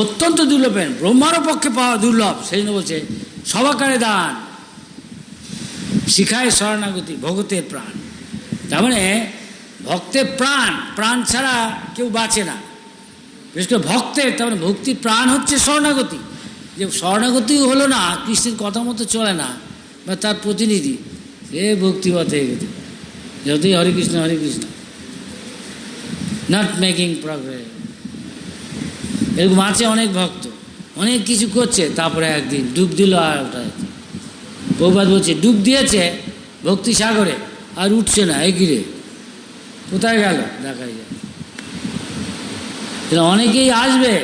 অত্যন্ত দুর্লভ প্রেম ব্রহ্মারও পক্ষে পাওয়া দুর্লভ, সেই জন্য বলছে, সবাকারে দান। শিখায় শরণাগতি, ভগতের প্রাণ। তার মানে ভক্তের প্রাণ প্রাণ ছাড়া কেউ বাঁচে না। বিশেষ করে ভক্তের, তার মানে ভক্তির প্রাণ হচ্ছে শরণাগতি। যে শরণাগতি হলো না, কৃষ্ণের কথা মতো চলে না, বা তার প্রতিনিধি, সে ভক্তিপথে এগোতে যতই Hare Krishna Hare Krishna. Not making progress এরকম আছে অনেক ভক্ত। অনেক কিছু করছে, তারপরে একদিন ডুব দিল আর ওটা। প্রভাত বলছে, ডুব দিয়েছে ভক্তি সাগরে, আর উঠছে না এগিরে কোথায় গেল? দেখাই যায়। অনেকেই আসবে।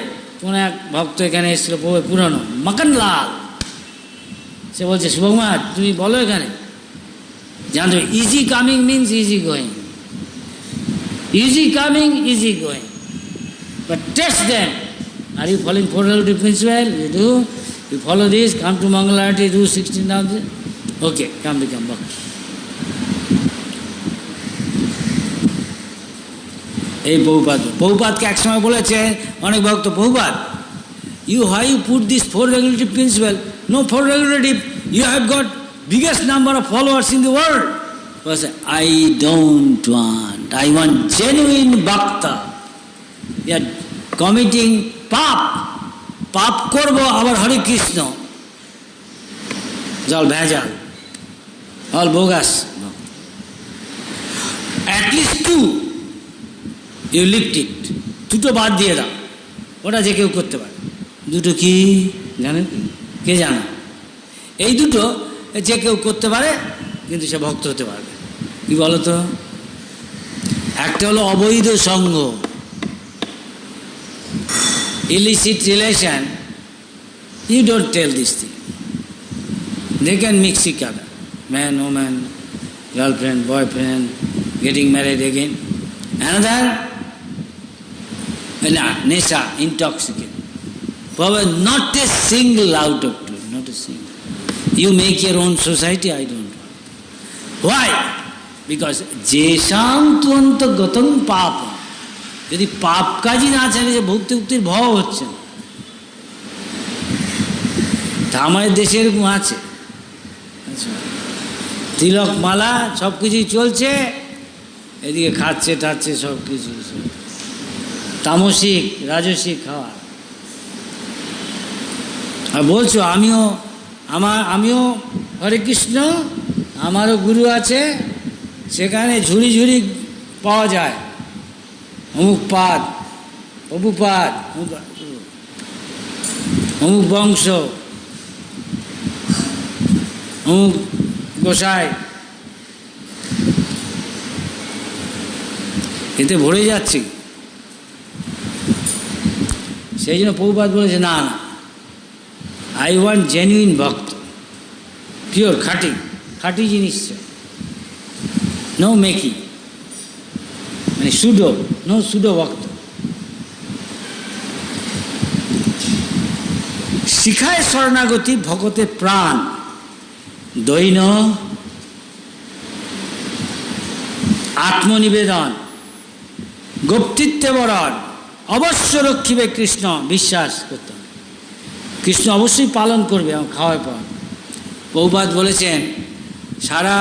কোন এক ভক্ত এখানে এসেছিল পুরনো, মাকানলাল। সে বলছে শুভমা তুমি বলো এখানে। জানতো easy coming means easy going easy coming easy going But test them. Are you following four relative principle? You do. You follow this, come to Mangalarati, do 16 now. Okay, come become Bhakti. এই বহুপাত বহুপাতকে একসময় বলেছে অনেক ভক্ত বহুপাত you hi you put this four regulative principle no four regulative you have got biggest number of followers in the world I don't want I want genuine ভক্তা yeah committing পাপ পাপ করব আবার হরে কৃষ্ণ। জল ভেজাল all bogus. At least two you lift it দুটো বাদ দিয়ে দাও, ওটা যে কেউ করতে পারে। দুটো কি, জানেন? কে জানে? এই দুটো যে কেউ করতে পারে, কিন্তু সে ভক্ত হতে পারবে। কি বলো তো একটা হলো অবৈধ সঙ্গ। Illicit relation, you don't tell this thing. They can mix each other. Man, woman, girlfriend, boyfriend, getting married again. Another, na, nesha, intoxicant. Probably not a single out of two, not a single. You make your own society, I don't. Why? Because jesam tuanta gatam papam. যদি পাপ কাজই না ছাড়ে যে ভক্তি মুক্তির ভয় হচ্ছে না। আমাদের দেশে এরকম আছে। আচ্ছা। তিলক মালা সব কিছুই চলছে, এদিকে খাচ্ছে, টাচ্ছে সব কিছু তামসিক, রাজসিক খাওয়া। আর বলছো, আমিও, আমার, আমিও হরে কৃষ্ণ, আমারও গুরু আছে, সেখানে ঝুড়ি ঝুড়ি পাওয়া যায়। অমুক পাদ অবুপাদ অমুক বংশ অমুক গোসাই এতে ভরে যাচ্ছে। সেই জন্য প্রভুপাত বলেছে, না না। I want genuine bhakta. Pure খাঁটি। খাঁটি জিনিস নো মেকি মানে সুডো নো সুডো ভক্ত শিখায় শরণাগতি ভগতের প্রাণ দৈন আত্মনিবেদন গোপ্তিত্বে বরণ অবশ্য রক্ষিবে কৃষ্ণ বিশ্বাস করতে কৃষ্ণ অবশ্যই পালন করবে আমার খাওয়ার পর বহুপাত বলেছেন সারা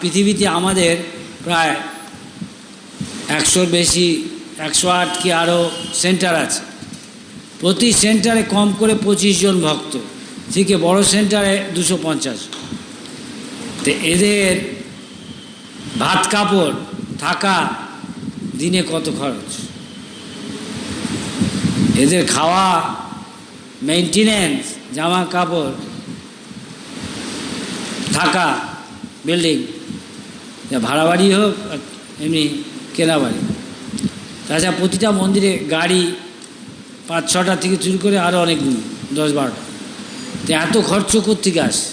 পৃথিবীতে আমাদের প্রায় একশোর বেশি একশো আট কি আরও সেন্টার আছে? প্রতি সেন্টারে কম করে পঁচিশ জন ভক্ত। থেকে বড় সেন্টারে দুশো পঞ্চাশ তো এদের ভাত কাপড়, থাকা, দিনে কত খরচ? এদের খাওয়া মেনটেনেন্স জামা কাপড়, থাকা বিল্ডিং ভাড়া বাড়ি হোক এমনি কেনা বাড়ি তাছাড়া প্রতিটা মন্দিরে গাড়ি পাঁচ ছটা থেকে শুরু করে আরও অনেক দশ বারোটা। তো এত খরচ কোথেকে আসে?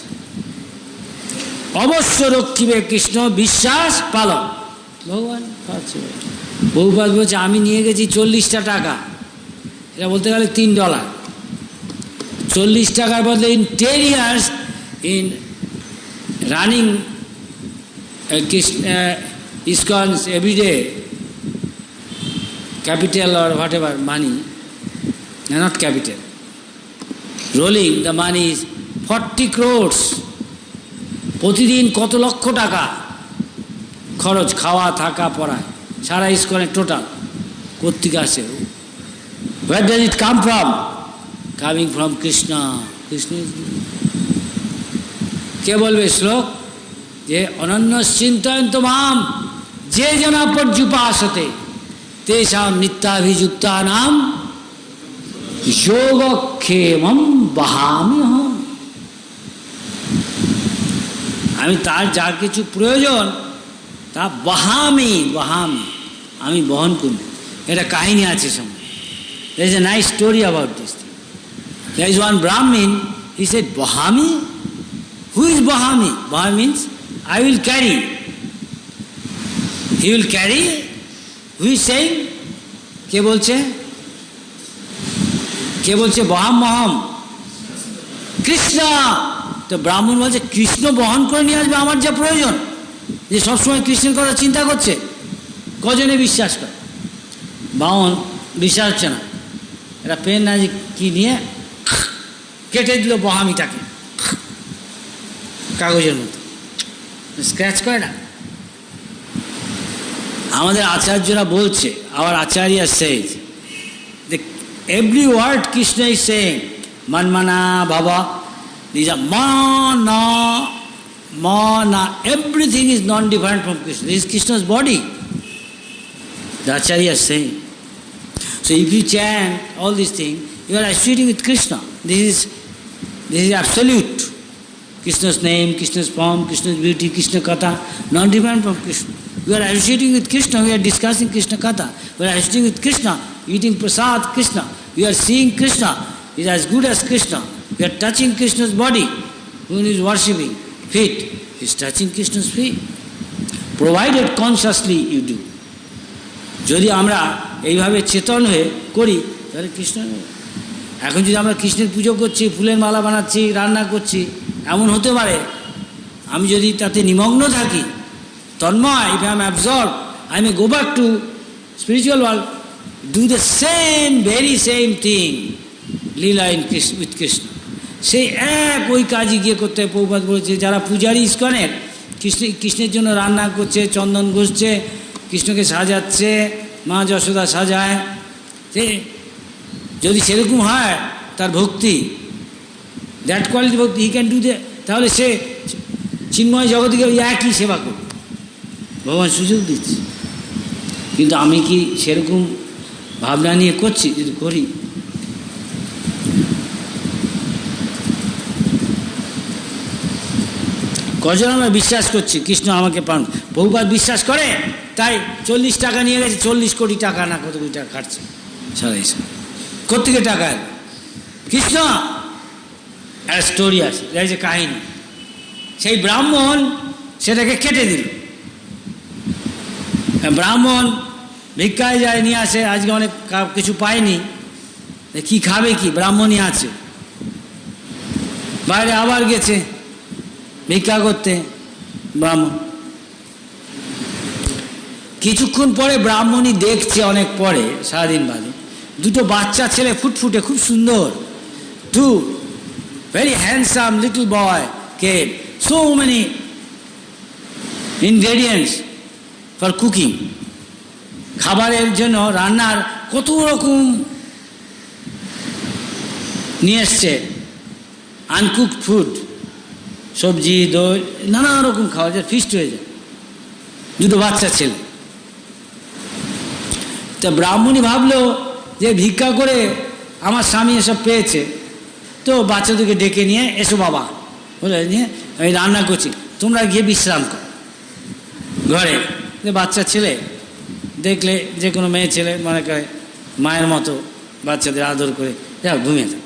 অবশ্য রক্ষিবে কৃষ্ণ বিশ্বাস পালন। ভগবান বহুপাত বলছে, আমি নিয়ে গেছি চল্লিশটা টাকা। এটা বলতে গেলে তিন ডলার। চল্লিশ টাকার বদলে in ten years in running ISKCON's everyday capital or whatever money, not capital rolling the money is forty crores প্রতিদিন কত লক্ষ টাকা খরচ খাওয়া থাকা পড়ায় সারা ইস্কনের টোটাল। কর্তৃক আসে? Where does it come from coming from Krishna Krishna কে বলবে শ্লোক? যে অনন্য চিন্তয়ন্ত মাম যে জনা পর্যুপাসতে তেসাম নিত্যাভিযুক্তা নাম যোগক্ষেমম বাহামি আমি তার যা কিছু প্রয়োজন, তা বাহামি বাহামি, আমি বহন করি। এটা কাহিনী আছে সঙ্গে। Is a nice story about this thing is one brahmin he a বহামি? Who is বহামি? বহামি means I will carry Will carry? Who is saying? কে বলছে? কে বলছে? বহাম মহাম কৃষ্ণ! তো ব্রাহ্মণ বলছে, কৃষ্ণ বহন করে নিয়ে আসবে, আমার যা প্রয়োজন। যে সবসময় কৃষ্ণের কথা চিন্তা করছে, কজনে বিশ্বাস করে? বামন বিশ্বাস হচ্ছে না। এটা পেন না যে কি নিয়ে? কেটে দিল বহামিটাকে। কাগজের মতো স্ক্র্যাচ করে না? আমাদের আচার্যরা বলছে আবার Acharya says every word Krishna is saying মনমানা বাবা দিজ আর না মা না everything is non different from Krishna this Krishna's body The Acharya is saying. So if you chant all these things, you are associating with Krishna. This is this is absolute. Krishna's name, Krishna's form, Krishna's beauty, Krishna Katha, non different from Krishna. We are associating with Krishna, we are discussing Krishna Katha. We are associating with Krishna, eating prasad Krishna. We are seeing Krishna, is as good as Krishna. We are touching Krishna's body. Who is worshipping feet, he is touching Krishna's feet. Provided consciously you do. যদি আমরা এইভাবে চেতন হয়ে করি তাহলে কৃষ্ণ এখন যদি আমরা কৃষ্ণের পুজো করছি ফুলের মালা বানাচ্ছি রান্না করছি এমন হতে পারে আমি যদি তাতে নিমগ্ন থাকি Tanmoy if I am absorb I may go back to spiritual world do the same very same thing lila in Krishna with Krishna সেই এক ওই কাজই গিয়ে করতে প্রভুপাত বলেছে যারা পূজারী ইস্কনের, কৃষ্ণ, কৃষ্ণের জন্য রান্না করছে, চন্দন ঘষছে, কৃষ্ণকে সাজাচ্ছে, মা যশোদা সাজায়, সে যদি সেরকম হয়, তার ভক্তি দ্যাট কোয়ালিটি ভক্তি হি ক্যান ডু দে তাহলে সে চিন্ময় জগৎকে একই সেবা করবে। ভগবান সুযোগ দিচ্ছে। কিন্তু আমি কি সেরকম ভাবনা নিয়ে করছি যদি করি? কজন আমরা বিশ্বাস করছি? কৃষ্ণ আমাকে পান। বহুবার বিশ্বাস করে, তাই চল্লিশ টাকা নিয়ে গেছে, চল্লিশ কোটি টাকা না কত কোটি টাকা খাটছে। সারা হিসাবে কোথেকে টাকা কৃষ্ণ! একটা স্টোরি আছে যে কাহিনী। সেই ব্রাহ্মণ সেটাকে কেটে দিল। ব্রাহ্মণ ভিক্ষায় যায়, নিয়ে আসে। আজকে অনেক কিছু পায়নি। কি খাবে কি? ব্রাহ্মণই আছে। বাইরে আবার গেছে ভিক্ষা করতে ব্রাহ্মণ। কিছুক্ষণ পরে ব্রাহ্মণী দেখছে অনেক পরে, সারাদিন বাদে। দুটো বাচ্চা ছেলে ফুটফুটে, খুব সুন্দর। Too very handsome little boy K. So many ingredients for cooking. খাবারের জন্য রান্নার কত রকম নিয়ে এসছে। আনকুকড ফুড সবজি, দই, নানা রকম খাওয়া যায় ফিস্ট হয়ে যায়। দুটো বাচ্চা ছেলে। তা ব্রাহ্মণী ভাবলো যে ভিক্ষা করে আমার স্বামী এসব পেয়েছে। তো বাচ্চাদেরকে ডেকে নিয়ে, এসো বাবা। বলে, নিয়ে, আমি রান্না করছি। তোমরা গিয়ে বিশ্রাম কর। ঘরে যে বাচ্চা ছেলে, দেখলে যে কোনো মেয়ে ছেলে, মনে করে মায়ের মতো বাচ্চাদের আদর করে, যাও ঘুমিয়ে থাক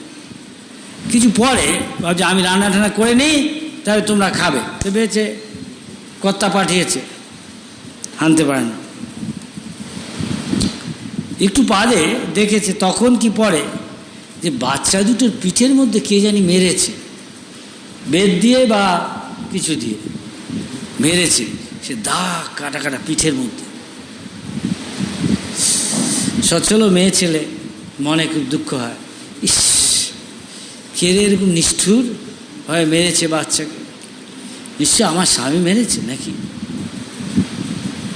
কিছু পরে ভাবছে, আমি রান্না টান্না করে নিই, তাহলে তোমরা খাবে। তো বেছে কর্তা পাঠিয়েছে, আনতে পারে না। একটু বাদে দেখেছে, তখন কি পরে যে বাচ্চা দুটোর পিঠের মধ্যে কে জানি মেরেছে, বেদ দিয়ে বা কিছু দিয়ে, মেরেছে। সে দাগ কাটা কাটা পিঠের মধ্যে। সচ্ছল মেয়ে ছেলে, মনে খুব দুঃখ হয়। ইস, কে এরকম নিষ্ঠুর? হয়ে মেরেছে বাচ্চাকে। নিশ্চয় আমার স্বামী মেরেছে নাকি?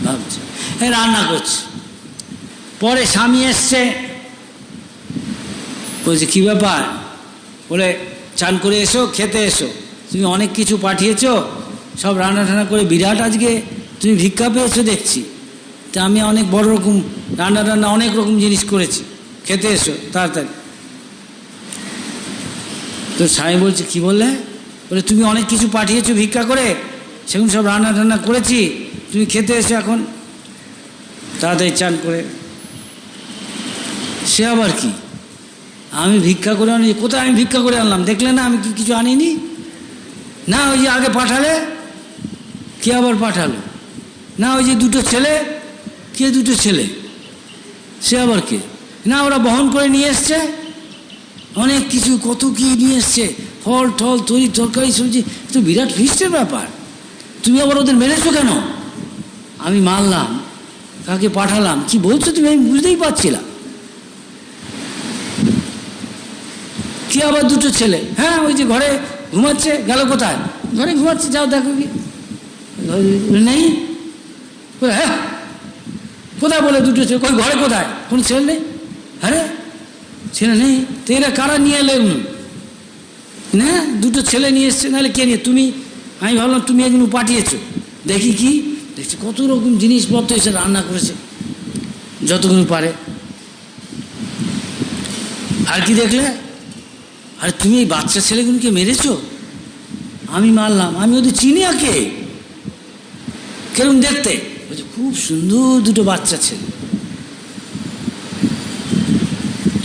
ভাবছে। হ্যাঁ রান্না করছে। পরে স্বামী এসছে। বলছে, কী ব্যাপার? বলে, চান করে এসো, খেতে এসো। তুমি অনেক কিছু পাঠিয়েছো। সব রান্না টান্না করে বিরাট আজকে তুমি ভিক্ষা পেয়েছ দেখছি। তা আমি অনেক বড় রকম রান্না টান্না অনেক রকম জিনিস করেছি। খেতে এসো, তাড়াতাড়ি। তো স্বামী বলছে, কি বললে? বলে, তুমি অনেক কিছু পাঠিয়েছো ভিক্ষা করে সেগুলো সব রান্না টান্না করেছি, তুমি খেতে এসো এখন। তাড়াতাড়ি চান করে। সে আবার কি? আমি ভিক্ষা করে আনি, কোথায় আমি ভিক্ষা করে আনলাম? দেখলে না আমি কি কিছু আনিনি? না, ওই যে আগে পাঠালে কে আবার পাঠালো? না, ওই যে দুটো ছেলে, কে দুটো ছেলে? সে আবার কে? না, ওরা বহন করে নিয়ে এসছে। অনেক কিছু, কত কি নিয়ে এসছে। ফল, টল, তরি, তরকারি, সবজি, তো বিরাট ফিস্টের ব্যাপার। তুমি আবার ওদের মেরেছো কেন? আমি মারলাম, কাকে পাঠালাম, কি বলছো তুমি, আমি বুঝতেই পারছিলাম। কি আবার দুটো ছেলে? হ্যাঁ ওই যে ঘরে ঘুমাচ্ছে, গেল কোথায়? ঘরে ঘুমাচ্ছে, যাও দেখো কি নেই? হ্যাঁ? কোথায় বলে দুটো ছেলে? কই, ঘরে কোথায়? কোনো ছেলে নেই? হ্যাঁ ছেলে নেই? তো এরা কারা নিয়ে এলেন না, দুটো ছেলে নিয়ে এসছে, নাহলে কে নিয়ে? তুমি? আমি ভাবলাম তুমি একদিন পাঠিয়েছো। দেখি কি? দেখছি কত রকম জিনিসপত্র এসে রান্না করেছে। যতগুলো পারে। আর কি দেখলে? আরে তুমি এই বাচ্চা ছেলেগুলোকে মেরেছো? আমি মারলাম। আমি ওদের চিনি আকে কেরম দেখতে? বলছে, খুব সুন্দর দুটো বাচ্চা ছেলে।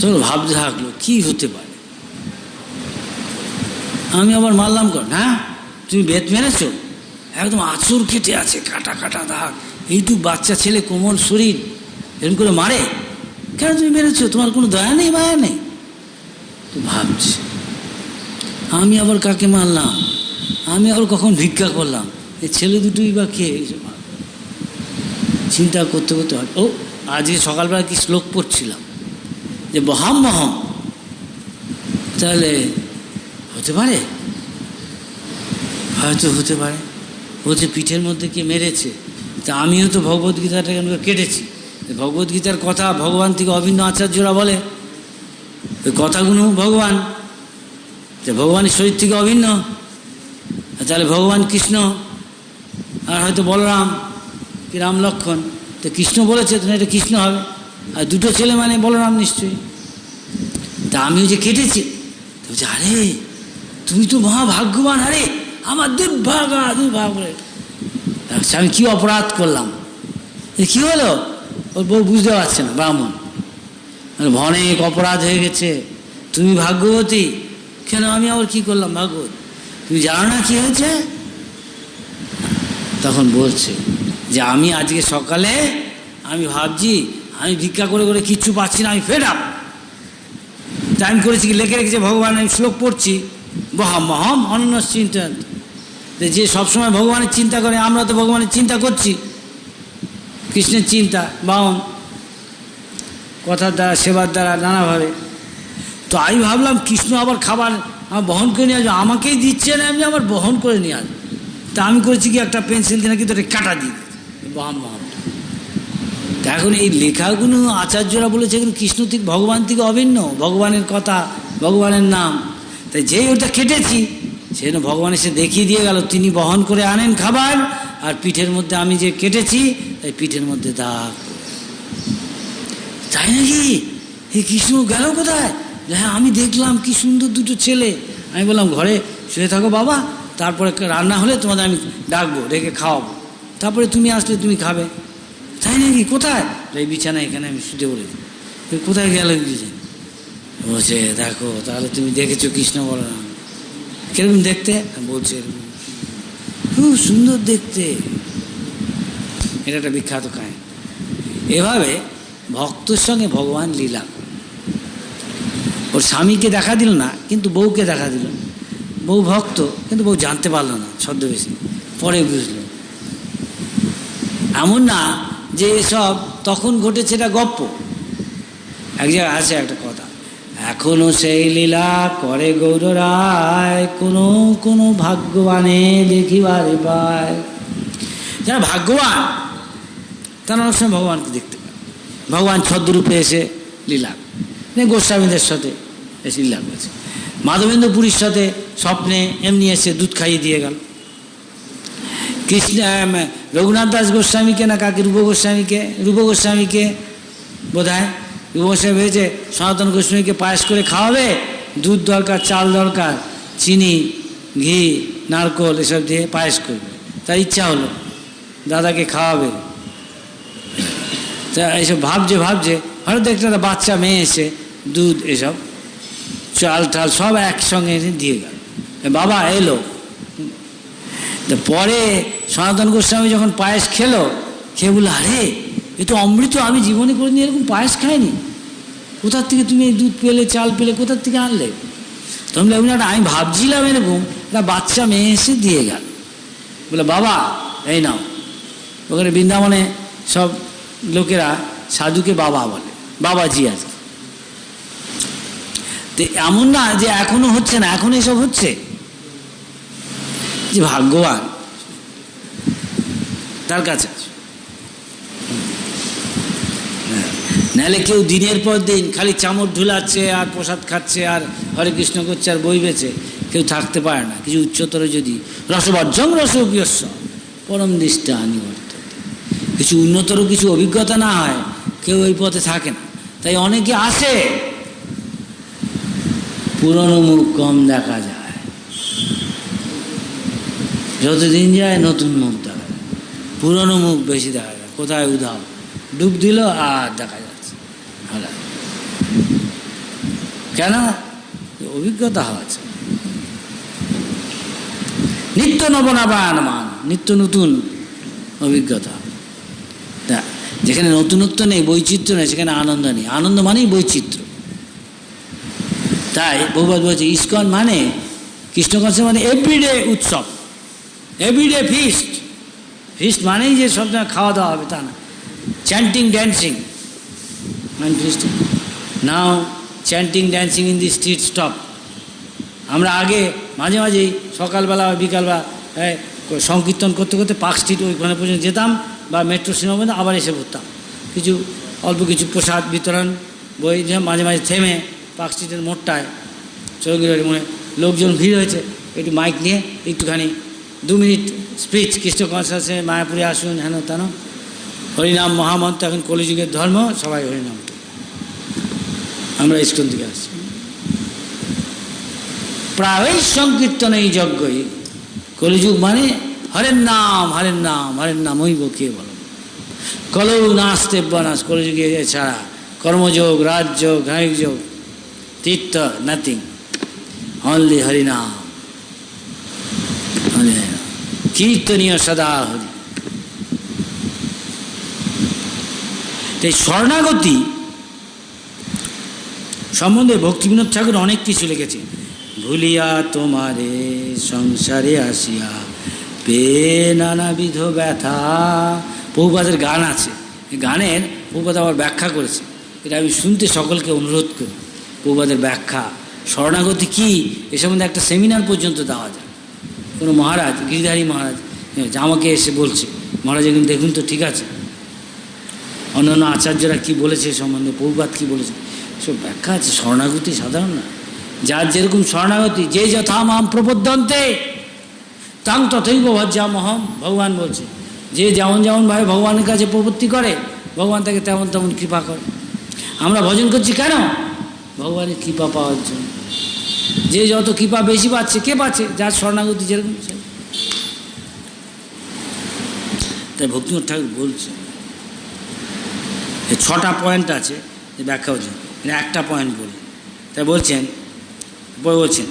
চলো ভাবতে থাকল, কি হতে পারে? আমি আবার মারলাম কর হ্যাঁ? তুমি বেত মেরেছো? একদম আঁচড় কেটে আছে, কাটা কাটা দাগ। এইটুক বাচ্চা ছেলে কোমল শরীর এরকম করে মারে? কেন তুমি মেরেছো? তোমার কোনো দয়া নেই, মায়া নেই? তো ভাবছি, আমি আবার কাকে মারলাম? আমি আবার কখন ভিক্ষা করলাম? এই ছেলে দুটোই বা কে। চিন্তা করতে করতে হয়, ও আজকে সকালবেলা কি শ্লোক পড়ছিলাম? যে বহাম মহম তাহলে হতে পারে? হয়তো হতে পারে। যে পিঠের মধ্যে কে মেরেছে, তা আমিও তো ভগবদ্গীতাটাকে আমাকে কেটেছি। ভগবদ্গীতার কথা ভগবান থেকে অভিন্ন আচার্যরা বলে, ওই কথাগুলো ভগবান, যে ভগবানের শরীর থেকে অভিন্ন। তাহলে ভগবান কৃষ্ণ আর হয়তো বলরাম কি রাম লক্ষণ তো কৃষ্ণ বলেছে তো এটা কৃষ্ণ হবে। আর দুটো ছেলে মানে বলরাম নিশ্চয়ই। তা আমিও যে কেটেছি বলছে আরে তুমি তো মহা ভাগ্যবান আরে আমার দুর্ভাগা দুর্ভাগ। বলে আচ্ছা, আমি কি অপরাধ করলাম? কি হলো? ওর বউ বুঝতে পারছে না ব্রাহ্মণ। অনেক অপরাধ হয়ে গেছে। তুমি ভাগ্যবতী। কেন আমি আবার কি করলাম ভাগবত তুমি জানো না কি হয়েছে? তখন বলছে যে আমি আজকে সকালে, আমি ভাবছি, আমি ভিক্ষা করে করে কিচ্ছু পাচ্ছি না, আমি ফেড আপ টাইম করেছি কি, লেখে রেখেছে, ভগবান, আমি শ্লোক পড়ছি। বহম মহম অনন্য চিন্তা। যে সবসময় ভগবানের চিন্তা করে, আমরা তো ভগবানের চিন্তা করছি। কৃষ্ণের চিন্তা, বাহন। কথার দ্বারা, সেবার দ্বারা, নানাভাবে। তো আমি ভাবলাম, কৃষ্ণ আবার খাবার আমার বহন করে নিয়ে আসবে, আমাকেই দিচ্ছে না, আমি আবার বহন করে নিয়ে আসব। তা আমি করেছি কি একটা পেন্সিল দিয়ে নাকি তোর কাটা দিই। বহাম বহাম তা এখন এই লেখাগুলো আচার্যরা বলেছে এগুলো কৃষ্ণ থেকে ভগবান থেকে অভিন্ন ভগবানের কথা ভগবানের নাম। তাই যেই ওটা কেটেছি সেজন্য ভগবান এসে দেখিয়ে দিয়ে গেল তিনি বহন করে আনেন খাবার আর পিঠের মধ্যে আমি যে কেটেছি তাই পিঠের মধ্যে দাগ তাই নাকি? এই কৃষ্ণ গেল কোথায়? হ্যাঁ আমি দেখলাম কি সুন্দর দুটো ছেলে। আমি বললাম ঘরে শুয়ে থাকো বাবা। তারপরে রান্না হলে তোমাদের আমি ডাকবো, ডেকে খাওয়াবো। তারপরে তুমি আসলে তুমি খাবে। তাই নাকি? কোথায়? এই বিছানা এখানে আমি শুতে বলেছি "এ কোথায় গেল বলছে, দেখো, তাহলে তুমি দেখেছ কৃষ্ণ বলরাম কীরকম দেখতে? বলছে খুব সুন্দর দেখতে। এটা একটা বিখ্যাত কাহিনী। এভাবে ভক্তর সঙ্গে ভগবান লীলা। ওর স্বামীকে দেখা দিল না, কিন্তু বউকে দেখা দিল। বউ ভক্ত, কিন্তু বউ জানতে পারল না ছদ্মবেশী পরে বুঝলো। এমন না যে এসব তখন ঘটেছে এটা গপ্প। এক জায়গায় আছে একটা কথা। এখনও সেই লীলা করে গৌর রায়, কোনো কোনো ভাগ্যবানে দেখিবারে পায়। যারা ভাগ্যবান, তারা অনেক সময় ভগবানকে দেখতে পায়। ভগবান ছদ্মরূপে এসে লীলা গোস্বামীদের সাথে এসে লীলা করেছে। মাধবেন্দ্র পুরীর সাথে স্বপ্নে এমনি এসে দুধ খাইয়ে দিয়ে গেল। কৃষ্ণ রঘুনাথ দাস গোস্বামীকে না কাকে, রূপ গোস্বামীকে? রূপ গোস্বামীকে বোধ হয় রূপ গোস্বামী ভেবেছে, সনাতন গোস্বামীকে পায়েস করে খাওয়াবে? দুধ দরকার, চাল দরকার, চিনি, ঘি, নারকোল এসব দিয়ে পায়েস করবে। তার ইচ্ছা হলো, দাদাকে খাওয়াবে। তা এইসব ভাবছে ভাবছে, হঠাৎ দেখতে বাচ্চা মেয়ে এসে দুধ এসব, চাল, টাল সব একসঙ্গে এনে দিয়ে গেল। বাবা এলো। পরে সনাতন গোস্বামী যখন পায়েস খেলো, খেয়ে বলল, আরে, এ তো অমৃত আমি জীবনে কোনোদিন এরকম পায়েস খাইনি। কোথার থেকে তুমি দুধ পেলে, চাল পেলে, কোথার থেকে আনলে? তখন বললাম একটা আমি ভাবছিলাম এরকম, একটা বাচ্চা মেয়ে এসে দিয়ে গেল। বলে বাবা, এই নাও। ওখানে বৃন্দাবনে সব লোকেরা সাধুকে বাবা বলে, বাবাজি আছে তো এমন না যে এখনও হচ্ছে না এখন এসব হচ্ছে। যে ভাগ্যবান। তার কাছে হ্যাঁ। নাহলে কেউ দিনের পর দিন খালি চামড় ঢুলাচ্ছে আর প্রসাদ খাচ্ছে আর হরে কৃষ্ণ করছে আর বই বেছে কেউ থাকতে পারে না। কিছু উচ্চতর যদি রসবর্জং রসপিয়স্ব পরম দৃষ্টা আনিবর্ত। কিছু উন্নতর কিছু অভিজ্ঞতা না হয় কেউ ওই পথে থাকে না। তাই অনেকে আসে পুরনো মুখ কম দেখা যায়। যতদিন যায় নতুন মুখ দেখা যায় পুরনো মুখ বেশি দেখা যায়। কোথায় উধাও। ডুব দিল আর দেখা যাচ্ছে। হলো। কেন? অভিজ্ঞতা হচ্ছে নিত্য নবনাবায়ন মান, নিত্য নতুন অভিজ্ঞতা। যেখানে নতুনত্ব নেই, বৈচিত্র্য নেই, সেখানে আনন্দ নেই। আনন্দ মানেই বৈচিত্র্য। তাই বহুবাদ বলছে, ইস্কন মানে কৃষ্ণ মানে এভরিডে উৎসব। এভরিডে ফিস্ট ফিস্ট মানেই যে সব সময় খাওয়া দাওয়া হবে তা না। চ্যান্টিং ড্যান্সিং মানে feast now chanting dancing in the street stop আমরা আগে মাঝে মাঝেই সকালবেলা বা বিকালবেলা এই, সংকীর্তন করতে করতে পার্ক স্ট্রিট ওইখানে পর্যন্ত যেতাম বা মেট্রো সিনেমা পর্যন্ত আবার এসে পড়তাম। কিছু অল্প কিছু প্রসাদ বিতরণ বই মাঝে মাঝে থেমে পার্ক স্ট্রিটের মোড়টায় চৌকিবাড়ি মনে লোকজন ভিড় হয়েছে একটু মাইক নিয়ে একটুখানি দু মিনিট স্পিচ, কৃষ্ণ কনসাসে মায়াপুরে আসুন, হেন তেন। হরিনাম মহামন্ত্র এখন কলিযুগের ধর্ম, সবাই হরিনাম। আমরা ইস্কন থেকে আসছি প্রায় সংকীর্তন এই যজ্ঞই। কলিযুগ মানে হরের নাম হরের নাম হরের নাম, ওই কে বলো। কলৌ নাস্তে বনাস কলিযুগে এছাড়া কর্মযোগ, রাজযোগ ঘায়িক যোগ, তীর্থ, নাথিং। অনলি হরিনাম। হরি নাম। কীর্তনীয় সদা। হরি এই শরণাগতি সম্বন্ধে ভক্তিবিনোদ ঠাকুর অনেক কিছু লিখেছে ভুলিয়া তোমারে, সংসারে আসিয়া পে নানাবিধ ব্যথা। বহুপাদের গান আছে। গানের বহুপাদ আবার ব্যাখ্যা করেছে। এটা আমি শুনতে সকলকে অনুরোধ করি। বহুপাদের ব্যাখ্যা শরণাগতি কি, এ সম্বন্ধে একটা সেমিনার পর্যন্ত দেওয়া যায়। কোনো মহারাজ, গিরিধারী মহারাজ যে আমাকে এসে বলছে। মহারাজ এখন দেখুন তো, ঠিক আছে। অন্যান্য আচার্যরা কি বলেছে সম্বন্ধে বহুপাত কি বলেছে? সব ব্যাখ্যা আছে, শরণাগতি সাধারণ না। যার যেরকম শরণাগতি, যে যথা মাম প্রবদ্ধন্তে তাং তথৈব ভজ্জামহম, ভগবান বলছে। যে যেমন যেমন ভাবে ভগবানের কাছে প্রবৃত্তি করে, ভগবান তাকে তেমন তেমন কৃপা করে। আমরা ভজন করছি কেন? ভগবানের কৃপা পাওয়ার জন্য। যে যত কৃপা বেশি পাচ্ছে, কে পাচ্ছে? যার শরণাগতি যেরকম তাই ভক্তিনাথ ঠাকুর বলছে ছটা পয়েন্ট আছে ব্যাখ্যা হচ্ছে। একটা পয়েন্ট বলি তাই বলছেন বলছেন,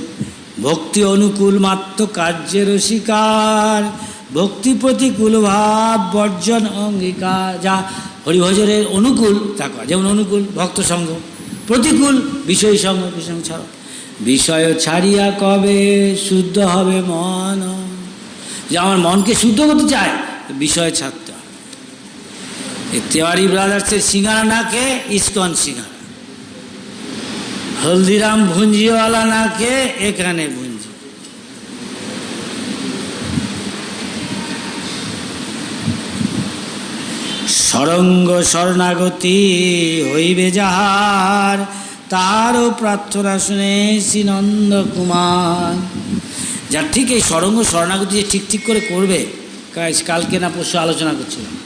ভক্তি অনুকূল মাত্র কার্যের স্বীকার ভক্তি প্রতিকূল ভাব বর্জন অঙ্গীকার। যা হরিভজনের অনুকূল তা যেমন অনুকূল ভক্ত সঙ্গ, প্রতিকূল বিষয় সঙ্গ, বিষয় ছাড়া বিষয় ছাড়িয়া কবে শুদ্ধ হবে মন? যে আমার মনকে শুদ্ধ করতে চায়, বিষয় ছাড়তে হবে। তেওয়ারি ব্রাদার্সের সিঙ্গারা না খেয়ে ইস্কন সিঙ্গারা। হলদিরাম ভুঞ্জিওয়ালা না কে এখানে ভুঞ্জি। সরঙ্গ শরণাগতি হইবে যাহার তারও প্রার্থনা শুনে শ্রীনন্দ কুমার। যার ঠিক এই সরঙ্গ শরণাগতি যে ঠিক ঠিক করে করবে কাল- কালকে না পরশু আলোচনা করছিলাম।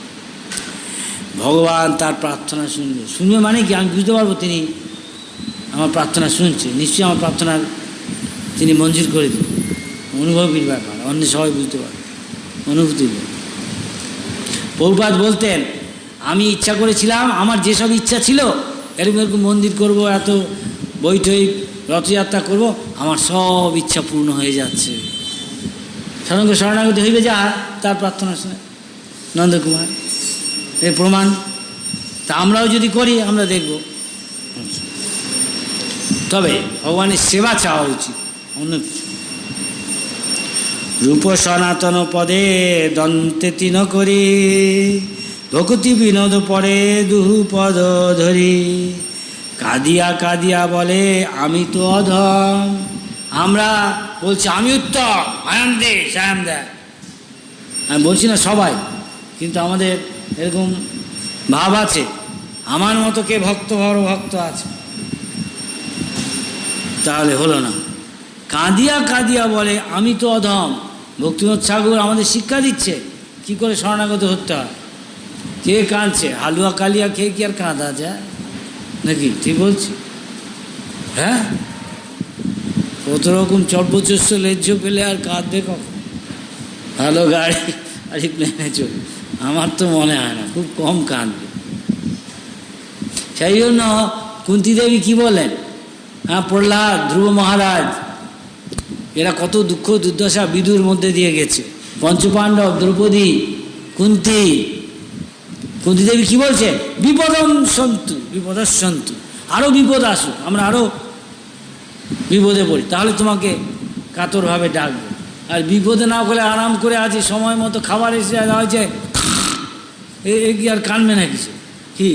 ভগবান তার প্রার্থনা শুনবে। শুনবে মানে কি? আমি বুঝতে পারব তিনি আমার প্রার্থনা শুনছে নিশ্চয়ই আমার প্রার্থনা তিনি মঞ্জুর করে দেবেন। অনুভবের ব্যাপার, অন্য সবাই বুঝতে পারবে। ব্যাপার প্রভুপাত বলতেন, আমি ইচ্ছা করেছিলাম, আমার যেসব ইচ্ছা ছিল এরকম এরকম মন্দির করব, এত বৈঠই রথযাত্রা করব, আমার সব ইচ্ছা পূর্ণ হয়ে যাচ্ছে। সাধারণত শরণাগতি হইবে যা, তার প্রার্থনা শুনে। নন্দকুমার এই প্রমাণ, তা আমরাও যদি করি, আমরা দেখব। তবে ভগবানের সেবা চাওয়া উচিত, অন্য রূপ সনাতন পদে দন্তে তিন করি ভকতি বিনোদ পরে দুহু পদ ধরি। কাদিয়া কাদিয়া বলে, আমি তো অধম। আমরা বলছি, আমি উত্তম। আয়াম দে, সায়াম দেয় আমি বলছি না সবাই, কিন্তু আমাদের এরকম ভাব আছে। আমার মতো কে ভক্ত, বড় ভক্ত আছে? তাহলে হলো না। কাঁদিয়া কাঁদিয়া বলে, আমি তো অধম। ভক্তিমত ঠাকুর আমাদের শিক্ষা দিচ্ছে। কি করে শরণাগত হতে হয়? কে কাঁদছে হালুয়া কালিয়া খেয়ে কি আর কাঁদা যায় নাকি ঠিক বলছি হ্যাঁ কত রকম চর্বচস্য লেজ্জ পেলে আর কাঁদবে কখন ভালো গাড়ি আর প্লেনে আমার তো মনে হয় না খুব কম কাঁদবে সেই জন্য কুন্তি দেবী কি বলেন হ্যাঁ প্রহ্লাদ ধ্রুব মহারাজ এরা কত দুঃখ দুর্দশা বিদুর মধ্যে দিয়ে গেছে পঞ্চপাণ্ডব দ্রৌপদী কুন্তি দেবী কি বলছে? বিপদম সন্তু বিপদসন্তু আরও বিপদ আসুক, আমরা আরও বিপদে পড়ি। তাহলে তোমাকে কাতরভাবে ডাকবো। আর বিপদে না করে আরাম করে আছি সময় মতো খাবার এসে হয়েছে, এ কি আর কানবে না কিছু? কি?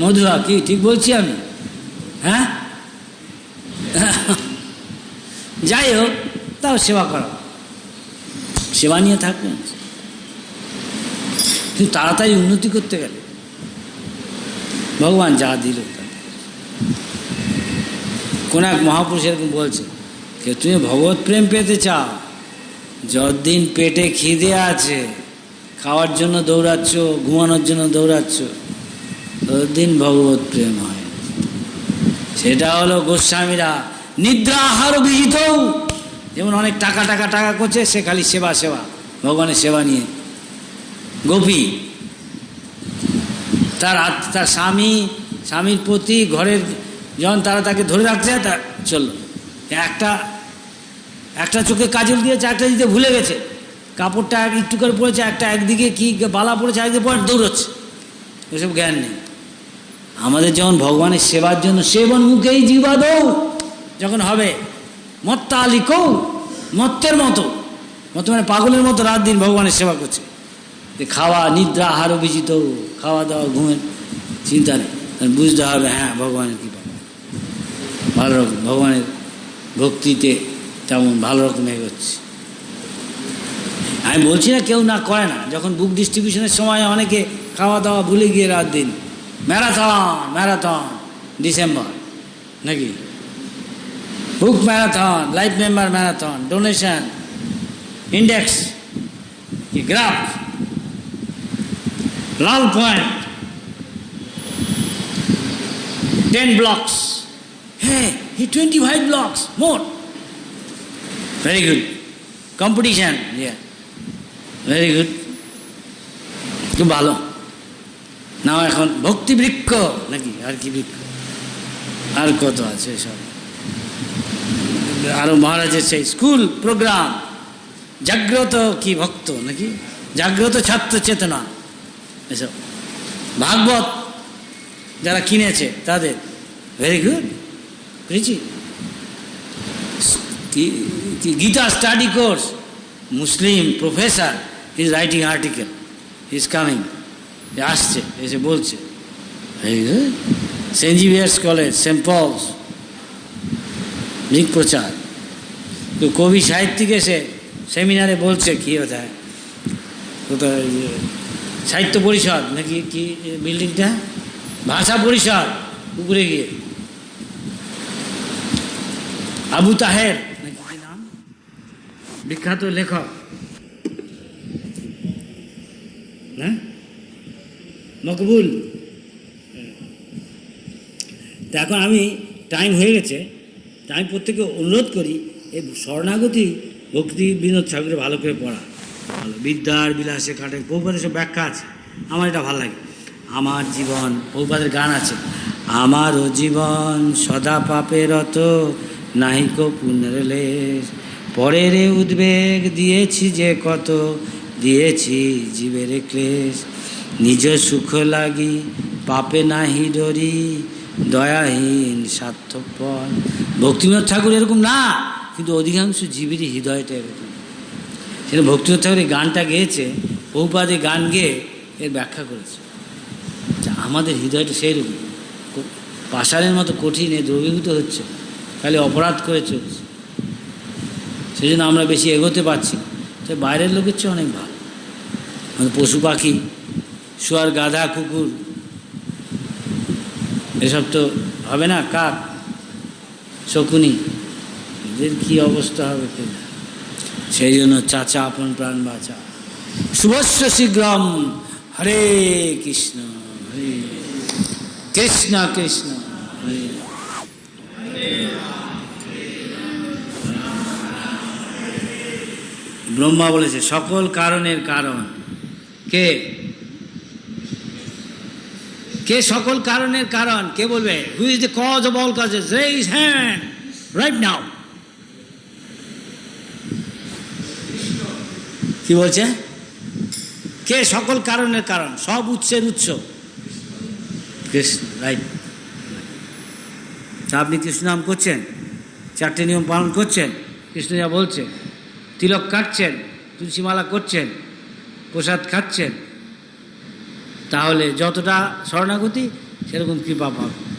মধুরা, কি? ঠিক বলছি আমি? হ্যাঁ? যাই হোক, তাও সেবা করা সেবা নিয়ে থাকবেন কিন্তু তাড়াতাড়ি উন্নতি করতে গেলে। ভগবান যা দিল কোন এক মহাপুরুষ এরকম বলছে যে, তুমি ভগবত প্রেম পেতে চাও। যতদিন পেটে খিদে আছে, খাওয়ার জন্য দৌড়াচ্ছ, ঘুমানোর জন্য দৌড়াচ্ছ, ততদিন ভগবত প্রেম হয় সেটা হলো গোস্বামীরা নিদ্রা আহার বিহিত। যেমন অনেক টাকা টাকা টাকা করছে, সে খালি সেবা সেবা, ভগবানের সেবা নিয়ে গোপী। তার তার স্বামী, স্বামীর প্রতি ঘরের যখন তারা তাকে ধরে রাখছে তা চলল। একটা একটা চোখে কাজল দিয়েছে, একটা দিতে ভুলে গেছে। কাপড়টা এক একটু করে পড়েছে, একটা একদিকে কি বালা পড়েছে একদিকে পড়ে দৌড়চ্ছে। ওসব জ্ঞান নেই। আমাদের যখন ভগবানের সেবার জন্য সেবন মুখেই জীবা দৌ যখন হবে মত্তা আলী কৌ মত্তের মতো মতো মানে পাগলের মতো রাত দিন ভগবানের সেবা করছে। খাওয়া, নিদ্রা আহার বিজিত, খাওয়া দাওয়া, ঘুমের চিন্তা নেই। বুঝতে হবে হ্যাঁ ভগবানের কৃপা। ভালো রকম, ভগবানের ভক্তিতে তেমন ভালো রকম এগোচ্ছে। আমি বলছি না, কেউ না করে না। যখন বুক ডিস্ট্রিবিউশনের সময় অনেকে খাওয়া দাওয়া ভুলে গিয়ে রাত দিন ম্যারাথন ম্যারাথন ডিসেম্বর নাকি? Book marathon life member marathon donation index graph লাল পয়েন্ট টেন ব্লকস হ্যাঁ he twenty five blocks more very good competition yeah very good খুব ভালো নাও এখন ভক্তি বৃক্ষ নাকি? আর কি বৃক্ষ? আর কত আছে সব? আরও মহারাজের সেই স্কুল প্রোগ্রাম। জাগ্রত কি ভক্ত নাকি? জাগ্রত ছাত্র চেতনা। এসব। ভাগবত যারা কিনেছে, তাদের। ভেরি গুড বুঝেছি Gita study course Muslim professor is writing article is coming আসছে, এসে বলছে। Very good saint Xavier's college saint Paul's প্রচার তো কবি সাহিত্যিক এসে সেমিনারে বলছে, কী কোথায় কোথায়? সাহিত্য পরিষদ, নাকি কি বিল্ডিংটা? ভাষা পরিষদ, উপরে গিয়ে। আবু তাহের নাম? বিখ্যাত লেখক। হ্যাঁ? মকবুল। তা এখন আমি টাইম হয়ে গেছে, তা আমি প্রত্যেকে অনুরোধ করি, এই শরণাগতি, ভক্তি, বিনোদ ঠাকুরের ভালো করে পড়া। ভালো। বিদ্যার বিলাসে কাটে। বহুপাদের সব ব্যাখ্যা আছে। আমার এটা ভালো লাগে। আমার জীবন বহুপাদের গান আছে। আমারও জীবন সদা পাপের অত নাহিক পুণ্যের লেশ পরের উদ্বেগ দিয়েছি যে কত, দিয়েছি জীবের ক্লেশ। নিজ সুখ লাগি, পাপে নাহি ডরি, দয়াহীন স্বার্থপর। ভক্তিনাথ ঠাকুর এরকম না, কিন্তু অধিকাংশ জীবেরই হৃদয়টা এরকম। সেটা ভক্তিনাথ ঠাকুর এই গানটা গেয়েছে, বহুপাদে গান গেয়ে এর ব্যাখ্যা করেছে আমাদের হৃদয়টা সেই রকম ক- পাষাণের মতো কঠিন এ দ্রবীভূত হচ্ছে, খালি অপরাধ করে চলছে সেই জন্য আমরা বেশি এগোতে পারছি। তো বাইরের লোকের চেয়ে অনেক ভালো আমাদের পশু পাখি, শুয়ার গাধা, কুকুর, এসব তো হবে না, কাক, শকুনি, এদের কী অবস্থা হবে। সেই জন্য চাচা আপন প্রাণ বাঁচা। শুভস্য শীঘ্রম। হরে কৃষ্ণ হরে কৃষ্ণ কৃষ্ণ ব্রহ্মা বলেছে, সকল কারণের কারণ। কে? কে সকল কারণের কারণ? কে বলবে? Who is the cause of all causes raise hand right now কি বলছে? কে? সকল কারণের কারণ, সব উৎসের উৎস। কৃষ্ণ রাইট তা আপনি কৃষ্ণ নাম করছেন? চারটে নিয়ম পালন করছেন? কৃষ্ণ যা বলছে তিলক কাটছেন তুলসীমালা করছেন, প্রসাদ খাচ্ছেন। তাহলে যতটা শরণাগতি, সেরকম কৃপা পাবে